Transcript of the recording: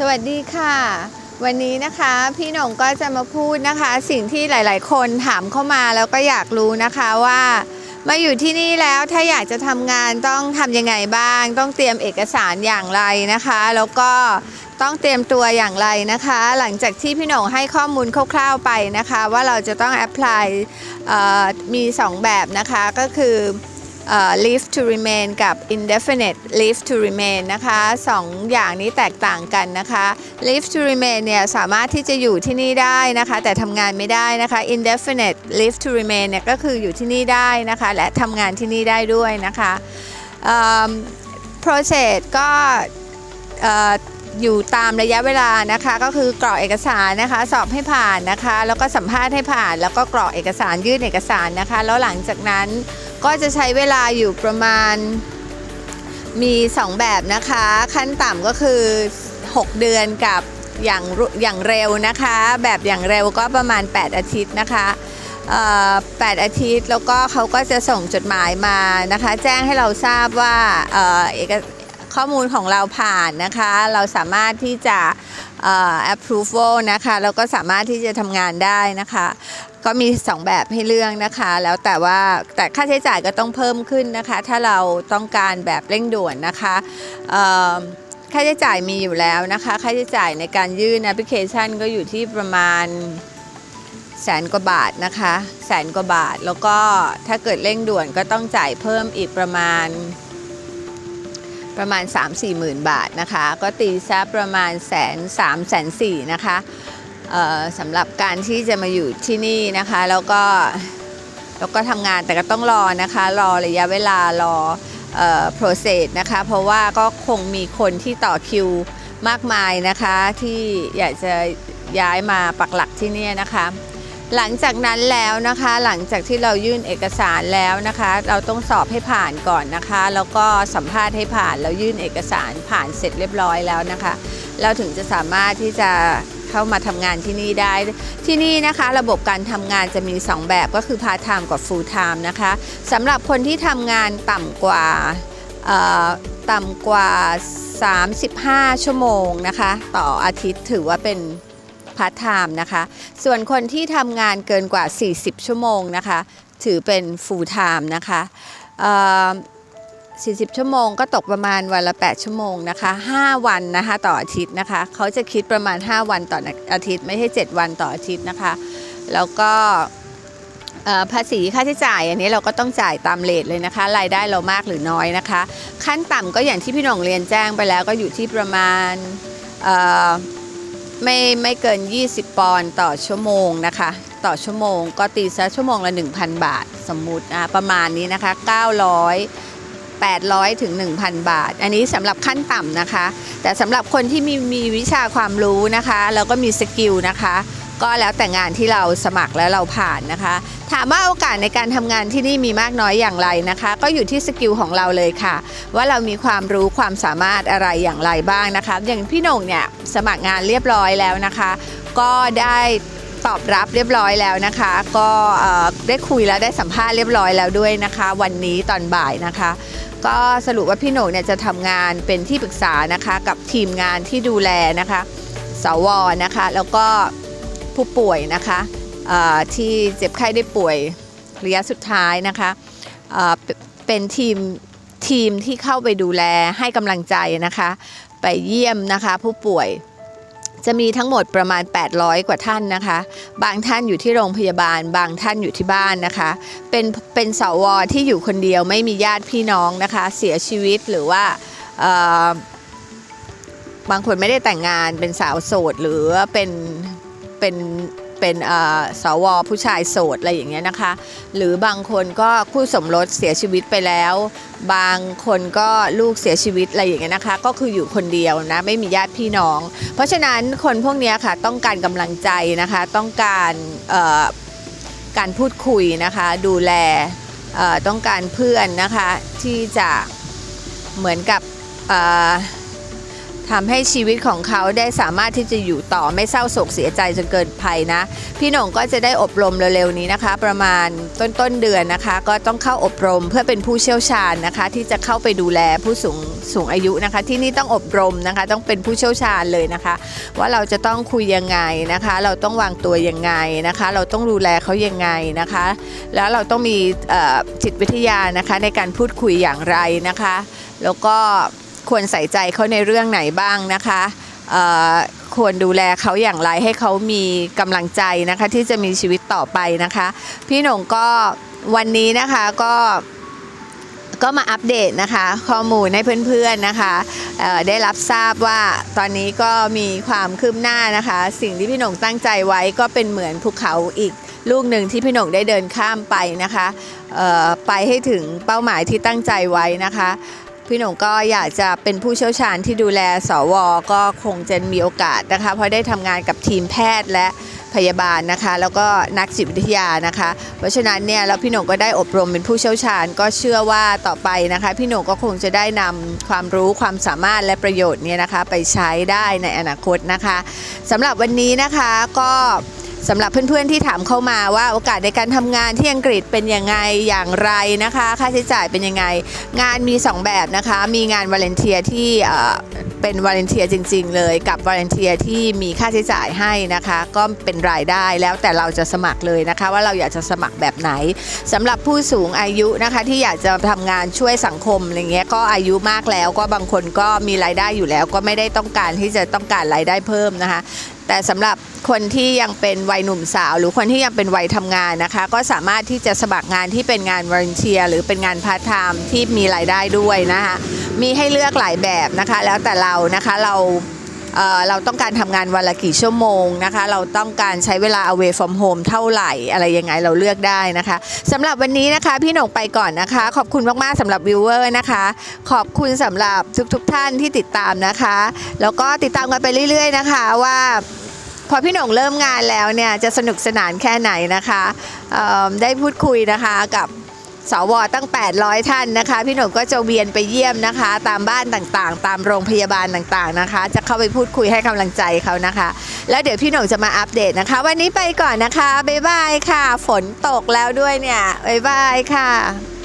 สวัสดีค่ะ วันนี้นะคะพี่หน่งก็จะมาพูดนะคะ สิ่งที่หลาย ๆ คนถามเข้ามาแล้วก็อยากรู้นะคะว่า มาอยู่ที่นี่แล้วถ้าอยากจะทำงานต้องทำยังไงบ้าง ต้องเตรียมเอกสารอย่างไรนะคะ แล้วก็ต้องเตรียมตัวอย่างไรนะคะ หลังจากที่พี่หน่งให้ข้อมูลคร่าว ๆ ไปนะคะ ว่าเราจะต้องแอพพลายมี 2 แบบนะคะก็คือเอ่อ leave to remain กับ indefinite leave to remain นะคะสองอย่างนี้แตกต่างกันนะคะ leave to remain เนี่ยสามารถที่จะอยู่ที่นี่ได้นะคะ แต่ทำงานไม่ได้นะคะ indefinite leave to remain เนี่ยก็คืออยู่ที่นี่ได้นะคะ และทำงานที่นี่ได้ด้วยนะคะ process ก็อยู่ตามระยะเวลานะคะ ก็คือกรอกเอกสารนะคะ สอบให้ผ่านนะคะ แล้วก็สัมภาษณ์ให้ผ่าน แล้วก็กรอกเอกสารยื่นเอกสารนะคะ แล้วหลังจากนั้น ก็จะใช้เวลาอยู่ประมาณมี 2 แบบนะคะ ขั้นต่ำก็คือ 6 เดือนกับอย่างอย่างเร็วนะคะ แบบอย่างเร็วก็ประมาณ 8 อาทิตย์นะคะเอ่อ8อาทิตย์แล้วก็เขาก็จะส่งจดหมายมานะคะ แจ้งให้เราทราบว่าเอกข้อมูลของเราผ่านนะคะ เราสามารถที่จะ approval นะคะแล้วก็สามารถที่จะทำงานได้นะคะ ก็มี 2 แบบให้เลือกนะคะ แล้วแต่ว่าแต่ค่าใช้จ่ายก็ต้องเพิ่มขึ้นนะคะ ถ้าเราต้องการแบบเร่งด่วนนะคะค่าใช้จ่ายมีอยู่แล้วนะคะ ค่าใช้จ่ายในการยื่นแอปพลิเคชันก็อยู่ที่ประมาณแสนกว่าบาทนะคะ แสนกว่าบาทแล้วก็ถ้าเกิดเร่งด่วนก็ต้องจ่ายเพิ่มอีกประมาณประมาณ 3-4หมื่นบาทนะคะ ก็ตีซะประมาณแสนสามแสนสี่นะคะ สำหรับการที่จะมาอยู่ที่นี่นะคะ แล้วก็แล้วก็ทำงานแต่ก็ต้องรอนะคะ รอระยะเวลารอเอ่อ process นะคะ เพราะว่าก็คงมีคนที่ต่อคิวมากมายนะคะ ที่อยากจะย้ายมาปักหลักที่นี่นะคะ หลังจากนั้นแล้วนะคะ หลังจากที่เรายื่นเอกสารแล้วนะคะ เราต้องสอบให้ผ่านก่อนนะคะ แล้วก็สัมภาษณ์ให้ผ่านแล้วยื่นเอกสารผ่านเสร็จเรียบร้อยแล้วนะคะ เราถึงจะสามารถที่จะ เข้ามาทำงานที่นี่ได้ ที่นี่นะคะระบบการทำงานจะมี 2 แบบก็คือพาร์ทไทม์กับฟูลไทม์นะคะสำหรับคนที่ทำงานต่ำกว่าต่ำกว่า 35 ชั่วโมงนะคะ ต่ออาทิตย์ถือว่าเป็นพาร์ทไทม์นะคะ ส่วนคนที่ทำงานเกินกว่า 40 ชั่วโมงนะคะ ถือเป็นฟูลไทม์นะคะ 40 ชั่วโมงก็ตกประมาณวันละ 8 ชั่วโมงนะคะ 5 วันนะคะต่ออาทิตย์นะคะเขาจะคิดประมาณ 5 วันต่ออาทิตย์ ไม่ใช่ 7 วันต่ออาทิตย์นะคะ แล้วก็ภาษีค่าใช้จ่ายอันนี้เราก็ต้องจ่ายตามเลทเลยนะคะ รายได้เรามากหรือน้อยนะคะ ขั้นต่ำก็อย่างที่พี่หน่งเรียนแจ้งไปแล้วก็อยู่ที่ประมาณเอ่อไม่ไม่เกิน 20 ปอนด์ต่อชั่วโมงนะคะ ต่อชั่วโมงก็ตีซะชั่วโมงละ 1,000 บาทสมมุตินะประมาณนี้นะคะ 900 800ถึง1,000 บาท อันนี้สำหรับขั้นต่ำนะคะ แต่สำหรับคนที่มีมีวิชาความรู้นะคะ แล้วก็มีสกิลนะคะ ก็แล้วแต่งานที่เราสมัครแล้วเราผ่านนะคะ ถามว่าโอกาสในการทำงานที่นี่มีมากน้อยอย่างไรนะคะ ก็อยู่ที่สกิลของเราเลยค่ะ ว่าเรามีความรู้ความสามารถอะไรอย่างไรบ้างนะคะ อย่างพี่หน่งเนี่ยสมัครงานเรียบร้อยแล้วนะคะ ก็ได้ ตอบรับเรียบร้อยแล้วนะคะ ก็ได้คุยแล้วได้สัมภาษณ์เรียบร้อยแล้วด้วยนะคะ วันนี้ตอนบ่ายนะคะ ก็สรุปว่าพี่โหน่งเนี่ยจะทำงานเป็นที่ปรึกษานะคะ กับทีมงานที่ดูแลนะคะสวนะคะ แล้วก็ผู้ป่วยนะคะที่เจ็บไข้ได้ป่วยระยะสุดท้ายนะคะเเป็นทีมทีมที่เข้าไปดูแลให้กำลังใจนะคะ ไปเยี่ยมนะคะผู้ป่วย จะมีทั้งหมดประมาณ 800 กว่าท่านนะคะ บางท่านอยู่ที่โรงพยาบาล บางท่านอยู่ที่บ้านนะคะ เป็นเป็นสวที่อยู่คนเดียวไม่มีญาติพี่น้องนะคะ เสียชีวิตหรือว่าบางคนไม่ได้แต่งงานเป็นสาวโสดหรือว่าเป็นเป็น เป็นสวผู้ชายโสดอะไรอย่างเงี้ยนะคะ หรือบางคนก็คู่สมรสเสียชีวิตไปแล้ว บางคนก็ลูกเสียชีวิตอะไรอย่างเงี้ยนะคะ ก็คืออยู่คนเดียวนะไม่มีญาติพี่น้อง เพราะฉะนั้นคนพวกนี้ค่ะต้องการกำลังใจนะคะ ต้องการการพูดคุยนะคะ ดูแลต้องการเพื่อนนะคะที่จะเหมือนกับ ทำให้ชีวิตของเขาได้สามารถที่จะอยู่ต่อไม่เศร้าโศกเสียใจจนเกินภัยนะ พี่หน่งก็จะได้อบรมเร็วๆนี้นะคะ ประมาณต้นต้นเดือนนะคะ ก็ต้องเข้าอบรมเพื่อเป็นผู้เชี่ยวชาญนะคะ ที่จะเข้าไปดูแลผู้สูงสูงอายุนะคะ ที่นี่ต้องอบรมนะคะ ต้องเป็นผู้เชี่ยวชาญเลยนะคะ ว่าเราจะต้องคุยยังไงนะคะ เราต้องวางตัวยังไงนะคะ เราต้องดูแลเขายังไงนะคะ แล้วเราต้องมีจิตวิทยานะคะในการพูดคุยอย่างไรนะคะ แล้วก็ ควรใส่ใจเขาในเรื่องไหนบ้างนะคะเอ่อควรดูแลเขาอย่างไรให้เขามีกำลังใจนะคะที่จะมีชีวิตต่อไปนะคะ พี่หนงก็วันนี้นะคะก็ก็มาอัปเดตนะคะ ข้อมูลให้เพื่อนๆนะคะเอ่อได้รับทราบว่าตอนนี้ก็มีความคืบหน้านะคะ สิ่งที่พี่หนงตั้งใจไว้ก็เป็นเหมือนภูเขาอีกลูกหนึ่งที่พี่หนงได้เดินข้ามไปนะคะเอ่อไปให้ถึงเป้าหมายที่ตั้งใจไว้นะคะ พี่หนงก็อยากจะเป็นผู้เชี่ยวชาญที่ดูแลสวก็คงจะมีโอกาสนะคะ เพราะได้ทำงานกับทีมแพทย์และพยาบาลนะคะ แล้วก็นักจิตวิทยานะคะ เพราะฉะนั้นเนี่ยแล้วพี่หนงก็ได้อบรมเป็นผู้เชี่ยวชาญ ก็เชื่อว่าต่อไปนะคะ พี่หนงก็คงจะได้นำความรู้ความสามารถและประโยชน์เนี่ยนะคะ ไปใช้ได้ในอนาคตนะคะสำหรับวันนี้นะคะก็ สำหรับเพื่อนๆที่ถามเข้ามาว่าโอกาสในการทำงานที่อังกฤษเป็นยังไงอย่างไรนะคะ ค่าใช้จ่ายเป็นยังไง งานมี 2 แบบนะคะ มีงานวาเลนเทียที่เป็นวาเลนเทียจริง ๆ เลยกับวาเลนเทียที่มีค่าใช้จ่ายให้นะคะ ก็เป็นรายได้แล้วแต่เราจะสมัครเลยนะคะ ว่าเราอยากจะสมัครแบบไหนสำหรับผู้สูงอายุนะคะที่อยากจะทำงานช่วยสังคมอะไรเงี้ยก็อายุมากแล้วก็บางคนก็มีรายได้อยู่แล้ว ก็ไม่ได้ต้องการที่จะต้องการรายได้เพิ่มนะคะ แต่สำหรับ คนที่ยังเป็นวัยหนุ่มสาว หรือคนที่ยังเป็นวัยทำงานนะคะ ก็สามารถที่จะสมัครงานที่เป็นงานว o ล u เ t ียหรือเป็นงานพาร์ทไทม์ที่มีรายได้ด้วยนะคะ มีให้เลือกหลายแบบนะคะ แล้วแต่เรานะคะเราเเราต้องการทำงานวันละกี่ชั่วโมงนะคะ เราต้องการใช้เวลา away from home เท่าไหร่อะไรยังไงเราเลือกได้นะคะสำหรับวันนี้นะคะ พี่หนงไปก่อนนะคะ ขอบคุณมาก ๆสำหรับวิวเวอร์นะคะ ขอบคุณสำหรับทุกๆทท่านที่ติดตามนะคะ แล้วก็ติดตามกันไปเรื่อย ๆ นะคะว่า พอพี่หน่งเริ่มงานแล้วเนี่ยจะสนุกสนานแค่ไหนนะคะได้พูดคุยนะคะกับสวตั้ง 800 ท่านนะคะ พี่หน่งก็จะเวียนไปเยี่ยมนะคะ ตามบ้านต่างๆ ตามโรงพยาบาลต่างๆนะคะ จะเข้าไปพูดคุยให้กำลังใจเขานะคะ แล้วเดี๋ยวพี่หน่งจะมาอัปเดตนะคะ วันนี้ไปก่อนนะคะบ๊ายบายค่ะ ฝนตกแล้วด้วยเนี่ยบ๊ายบายค่ะ